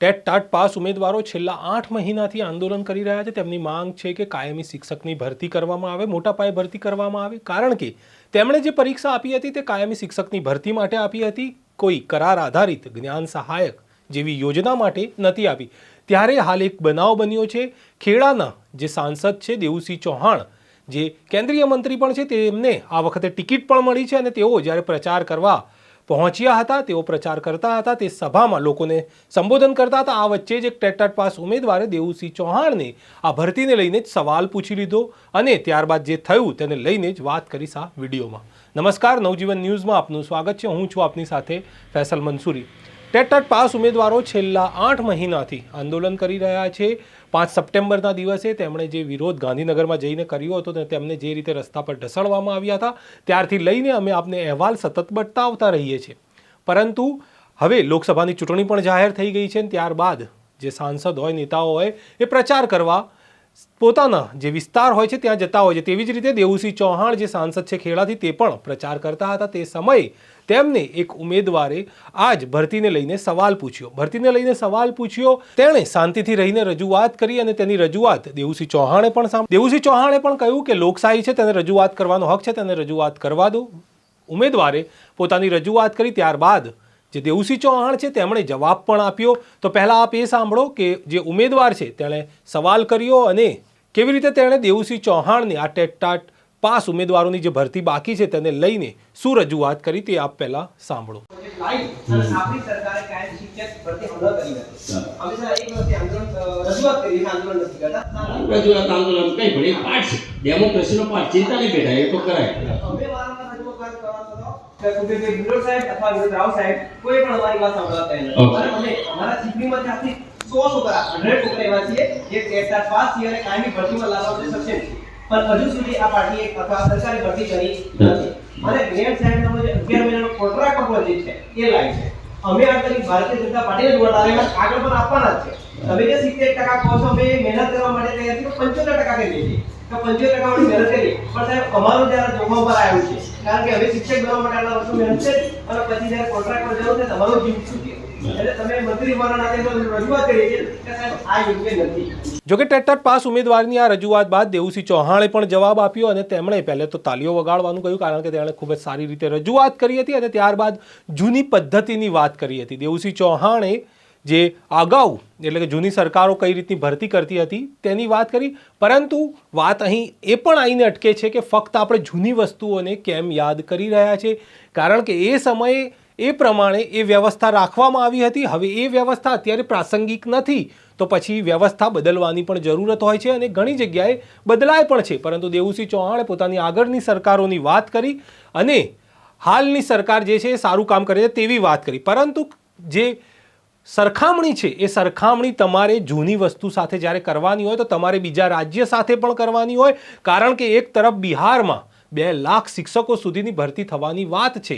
TET TAT pass ઉમેદવારો છેલ્લા આઠ મહિનાથી આંદોલન કરી રહ્યા છે. તેમની માંગ છે કે કાયમી શિક્ષકની ભરતી કરવામાં આવે, મોટા પાયે ભરતી કરવામાં આવે. કારણ કે તેમણે જે પરીક્ષા આપી હતી તે કાયમી શિક્ષકની ભરતી માટે આપી હતી. કોઈ કરાર આધારિત જ્ઞાન સહાયક જેવી યોજના માટે નથી આપી. ત્યારે હાલ એક બનાવ બન્યો છે. ખેડાના જે સાંસદ છે, દેવુસિંહ ચૌહાણ, જે કેન્દ્રીય મંત્રી પણ છે, તેમને આ વખતે ટિકિટ પણ મળી છે અને તેઓ જ્યારે પ્રચાર કરવા પહોંચ્યા હતા, તેઓ પ્રચાર કરતા હતા, તે સભામાં લોકોને સંબોધન કરતા હતા. આ વચ્ચે જ એક ટેટટ પાસ ઉમેદવારે દેવુસિંહ ચૌહાણને આ ભરતીને લઈને જ સવાલ પૂછી લીધો અને ત્યારબાદ જે થયું તેને લઈને જ વાત કરીશ આ વિડીયોમાં. નમસ્કાર, નવજીવન ન્યૂઝમાં આપનું સ્વાગત છે. હું છું આપની સાથે ફેસલ મંસૂરી. ટેટાટ પાસ ઉમેદવારો છેલ્લા આઠ મહિનાથી આંદોલન કરી રહ્યા છે. પાંચ સપ્ટેમ્બરના દિવસે તેમણે જે વિરોધ ગાંધીનગરમાં જઈને કર્યો હતો તેમને જે રીતે રસ્તા પર ઢસડવામાં આવ્યા હતા, ત્યારથી લઈને અમે આપને અહેવાલ સતત બતાવતા રહીએ છીએ. પરંતુ હવે લોકસભાની ચૂંટણી પણ જાહેર થઈ ગઈ છે અને ત્યારબાદ જે સાંસદ હોય, નેતાઓ હોય, એ પ્રચાર કરવા પોતાના જે વિસ્તાર હોય છે ત્યાં જતા હોય છે. તેવી જ રીતે દેવુસિંહ ચૌહાણ જે સાંસદ છે ખેડાથી, તે પણ પ્રચાર કરતા હતા. તે સમયે તેમને એક ઉમેદવારે આ જ ભરતીને લઈને સવાલ પૂછ્યો. ભરતીને લઈને સવાલ પૂછ્યો, તેણે શાંતિથી રહીને રજૂઆત કરી અને તેની રજૂઆત દેવુસિંહ ચૌહાણે પણ દેવુસિંહ ચૌહાણે પણ કહ્યું કે લોકશાહી છે, તેને રજૂઆત કરવાનો હક છે, તેને રજૂઆત કરવા દો. ઉમેદવારે પોતાની રજૂઆત કરી ત્યારબાદ જે દેવુસિંહ ચૌહાણ છે, તેમણે જવાબ પણ આપ્યો. તો પહેલાં આપ એ સાંભળો કે જે ઉમેદવાર છે, તેણે સવાલ કર્યો અને કેવી રીતે તેણે દેવુસિંહ ચૌહાણને આ ટેટટાટ પાસ ઉમેદવારોની જે ભરતી બાકી છે તેને લઈને શું રજૂઆત કરી તે આપ પહેલાં સાંભળો. રજૂઆત આંદોલન કઈ પાઠ છે. ડેમોક્રેસીનો પાઠ ચિંતા નહીં બેટા એ તો કરાય. સાહેબ અથવા રાવ સાહેબ કોઈ પણ અમારી વાત સાંભળતા નથી અને અમારા સો છોકરા હંડ્રેડ છોકરા એવા છીએ જે ટેટા પાસ છીએ અને કાયમી ભરતીમાં લાવવા સક્ષમ છીએ પણ હજુ સુધી આ પાર્ટીએ અથવા સરકારી ભરતી કરી નથી. અને ગ્રેડ સાહેબનો જે અગિયાર મહિનાનો કોન્ટ્રાક્ટ પ્રોજેક્ટ છે એ લાય છે. અમે આ ભારતીય જનતા પાર્ટીને જ વોટ આગળ પણ આપવાના જ છે. તમે જે સિત્તેર ટકા કહો છો અમે મહેનત કરવા માટે તૈયાર છીએ પંચોતેર ટકા કરી દીધી તો પંચોતેર ટકા વાળી મહેનત કરી પણ સાહેબ અમારું જ્યારે જોખમ પર આવ્યું છે કારણ કે હવે શિક્ષક બનવા માટે આટલા વર્ષો મહેનત છે અને પછી જ્યારે કોન્ટ્રાક્ટ પર જવું છે તમારું જીવ છૂટ્યો જોકે ટેટર પાસ ઉમેદવારની આ રજૂઆત બાદ દેવુસિંહ ચૌહાણે પણ જવાબ આપ્યો અને તેમણે પહેલે તો તાલીઓ વગાડવાનું કહ્યું કારણ કે તેણે ખૂબ જ સારી રીતે રજૂઆત કરી હતી અને ત્યારબાદ જૂની પદ્ધતિની વાત કરી હતી. દેવુસિંહ ચૌહાણે જે અગાઉ એટલે કે જૂની સરકારો કઈ રીતની ભરતી કરતી હતી તેની વાત કરી. પરંતુ વાત અહીં એ પણ આવીને અટકે છે કે ફક્ત આપણે જૂની વસ્તુઓને કેમ યાદ કરી રહ્યા છે? કારણ કે એ સમયે એ પ્રમાણે એ વ્યવસ્થા રાખવામાં આવી હતી. હવે એ વ્યવસ્થા અત્યારે પ્રાસંગિક નથી. તો પછી વ્યવસ્થા બદલવાની પણ જરૂરત હોય છે અને ઘણી જગ્યાએ બદલાય પણ છે. પરંતુ દેવુસિંહ ચૌહાણે પોતાની આગળની સરકારોની વાત કરી અને હાલની સરકાર જે છે એ સારું કામ કરે છે તેવી વાત કરી. પરંતુ જે સરખામણી છે, એ સરખામણી તમારે જૂની વસ્તુ સાથે જ્યારે કરવાની હોય તો તમારે બીજા રાજ્ય સાથે પણ કરવાની હોય. કારણ કે એક તરફ બિહારમાં બે લાખ શિક્ષકો સુધીની ભરતી થવાની વાત છે.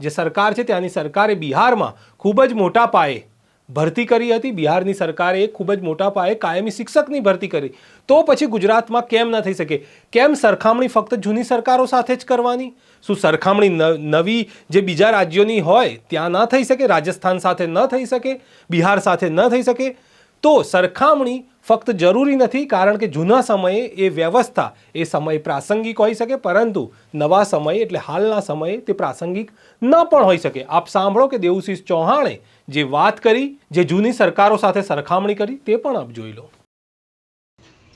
જે સરકાર છે ત્યાંની સરકારે બિહારમાં ખૂબ જ મોટા પાયે ભરતી કરી હતી. બિહારની સરકારે ખૂબ જ મોટા પાયે કાયમી શિક્ષકની ભરતી કરી. તો પછી ગુજરાતમાં કેમ ન થઈ શકે? કેમ સરખામણી ફક્ત જૂની સરકારો સાથે જ કરવાની? શું સરખામણી નવી જે બીજા રાજ્યોની હોય ત્યાં ન થઈ શકે? રાજસ્થાન સાથે ન થઈ શકે? બિહાર સાથે ન થઈ શકે? તો સરખામણી ફક્ત જરૂરી નથી, કારણ કે જૂના સમયે એ વ્યવસ્થા, એ સમય પ્રાસંગિક હોઈ શકે, પરંતુ નવા સમયે એટલે હાલના સમયે તે પ્રાસંગિક ન પણ હોઈ શકે. આપ સાંભળો કે દેવુસિંહ ચૌહાણે જે વાત કરી, જે જૂની સરકારો સાથે સરખામણી કરી, તે પણ આપ જોઈ લો.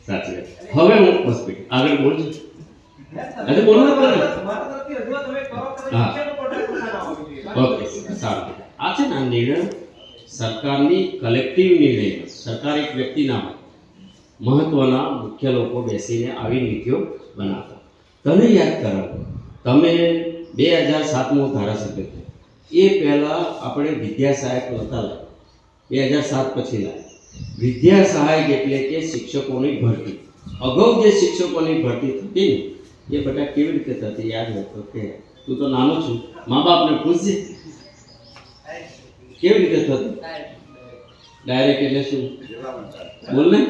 હવે હું આગળ બોલ હજુ બોલો ને? ઓકે આ છે ને નિર્ણય સરકારની કલેક્ટિવ નિર્ણય. સરકાર એક વ્યક્તિના હોય મહત્વના મુખ્ય લોકો બેસીને આવી નીતિઓ બનાવતા. તને યાદ કરાવો તમે બે હજાર સાતમો ધારાસભ્ય થયો. એ પહેલાં આપણે વિદ્યા સહાયક નહોતા લાવ્યા. બે હજાર સાત પછી લાવ્યા. વિદ્યા સહાયક એટલે કે શિક્ષકોની ભરતી. અગાઉ જે શિક્ષકોની ભરતી થતી ને એ બધા કેવી રીતે થતી યાદ હતો કે તું તો નાનો છું. મા બાપને પૂછજે. કેવી રીતે થતું? ડાયરેક્ટ એટલે શું? બોલ ને.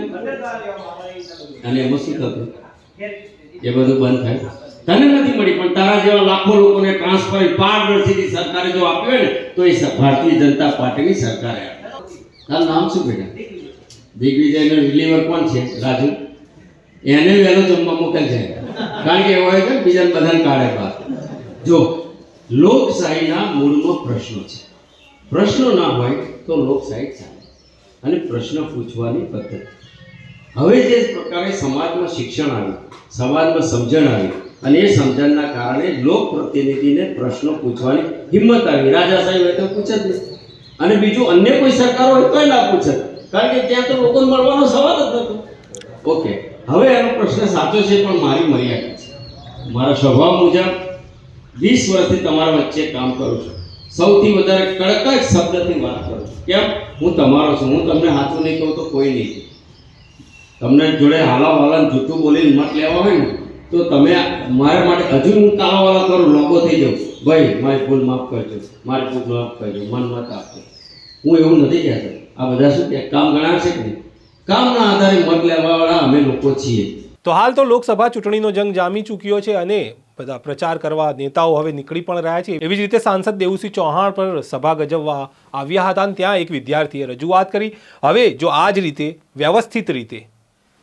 અને એમાં એ બધું બંધ થાય. તને નથી મળી, પણ તારા જેવા લાખો લોકોને ટ્રાન્સફર પારદર્શીથી સરકારે જો આપ્યો ને, તો એ ભારતીય જનતા પાર્ટીની સરકારે તારું નામ શું બેટા? દિગ્વિજયનો રિલીવર કોણ છે? રાજુ? એને વહેલો જમવા મોકલશે કારણ કે એવો કે બીજા બધાને કાઢે બહાર. જો, લોકશાહીના મૂળમાં પ્રશ્નો છે. પ્રશ્નો ના હોય તો લોકશાહી ચાલે. અને પ્રશ્ન પૂછવાની પદ્ધતિ. હવે જે પ્રકારે સમાજમાં શિક્ષણ આવ્યું, સમાજમાં સમજણ આવી અને એ સમજણના કારણે લોક પ્રતિનિધિને પ્રશ્નો પૂછવાની હિંમત આવી. રાજાશાહી હોય તો પૂછે જ નહીં. અને બીજું અન્ય કોઈ સરકાર હોય તોય ના પૂછે. કારણ કે ત્યાં તો લોકોને મળવાનો સવાલ જ નતો ઓકે હવે એનો પ્રશ્ન સાચો છે પણ મારી મર્યાદા છે. મારા સ્વભાવ મુજબ વીસ વર્ષથી તમારા વચ્ચે કામ કરું છું. સૌથી વધારે કડક જ શબ્દથી વાત કરું. છું કેમ? હું તમારો છું. હું તમને સાચું નહીં કહું તો કોઈ નહીં તમને જોડે હાલા વાલા જૂઠું બોલીને મત લેવા હોય ને, તો તમે મારા માટે હજુ હું કાલા વાલા કરું, લોગો થઈ જાઉં. ભાઈ, મારી ભૂલ માફ કરજો. મારી ભૂલ માફ કરજો. મન મત આપજો. હું એવું નથી કહેતો. આ બધા શું કે કામ ગણાશે કે કામના આધારે મત લેવાવાળા અમે લોકો છીએ. તો હાલ તો લોકસભા ચૂંટણીનો જંગ જામી ચૂક્યો છે અને બધા પ્રચાર કરવા નેતાઓ હવે નીકળી પણ રહ્યા છે. એવી જ રીતે સાંસદ દેવુસિંહ ચૌહાણ પર સભા ગજવવા આવ્યા હતા અને ત્યાં એક વિદ્યાર્થીએ રજૂઆત કરી. હવે જો આ જ રીતે વ્યવસ્થિત રીતે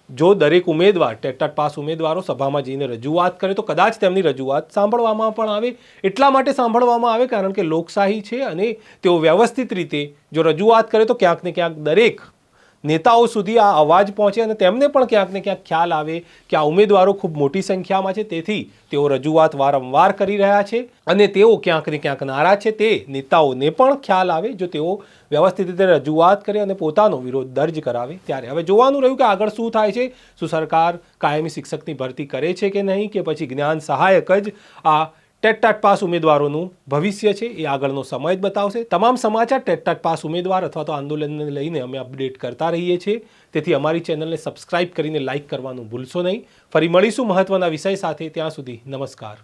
જો દરેક ઉમેદવાર ટેટટ પાસ ઉમેદવારો સભામાં જઈને રજૂઆત કરે તો કદાચ તેમની રજૂઆત સાંભળવામાં પણ આવે. એટલા માટે સાંભળવામાં આવે કારણ કે લોકશાહી છે અને તેઓ વ્યવસ્થિત રીતે જો રજૂઆત કરે તો ક્યાંક ને ક્યાંક દરેક નેતાઓ સુધી આ અવાજ પહોંચે અને તેમને પણ ક્યાંક ને ક્યાંક ખ્યાલ આવે કે આ ઉમેદવારો ખૂબ મોટી સંખ્યામાં છે. તેથી તેઓ રજૂઆત વારંવાર કરી રહ્યા છે અને તેઓ ક્યાંક ને ક્યાંક નારાજ છે. તે નેતાઓને પણ ખ્યાલ આવે જો તેઓ વ્યવસ્થિત રીતે રજૂઆત કરે અને પોતાનો વિરોધ દર્જ કરાવે ત્યારે. હવે જોવાનું રહ્યું કે આગળ શું થાય છે. શું સરકાર કાયમી શિક્ષકની ભરતી કરે છે કે નહીં કે પછી જ્ઞાન સહાયક જ આ ટેટટાટ પાસ ઉમેદવારોનું ભવિષ્ય છે, એ આગળનો સમય જ બતાવશે. તમામ સમાચાર ટેટટાટ પાસ ઉમેદવાર અથવા તો આંદોલનને લઈને અમે અપડેટ કરતા રહીએ છીએ. તેથી અમારી ચેનલને સબસ્ક્રાઇબ કરીને લાઇક કરવાનું ભૂલશો નહીં. ફરી મળીશું મહત્વના વિષય સાથે. ત્યાં સુધી નમસ્કાર.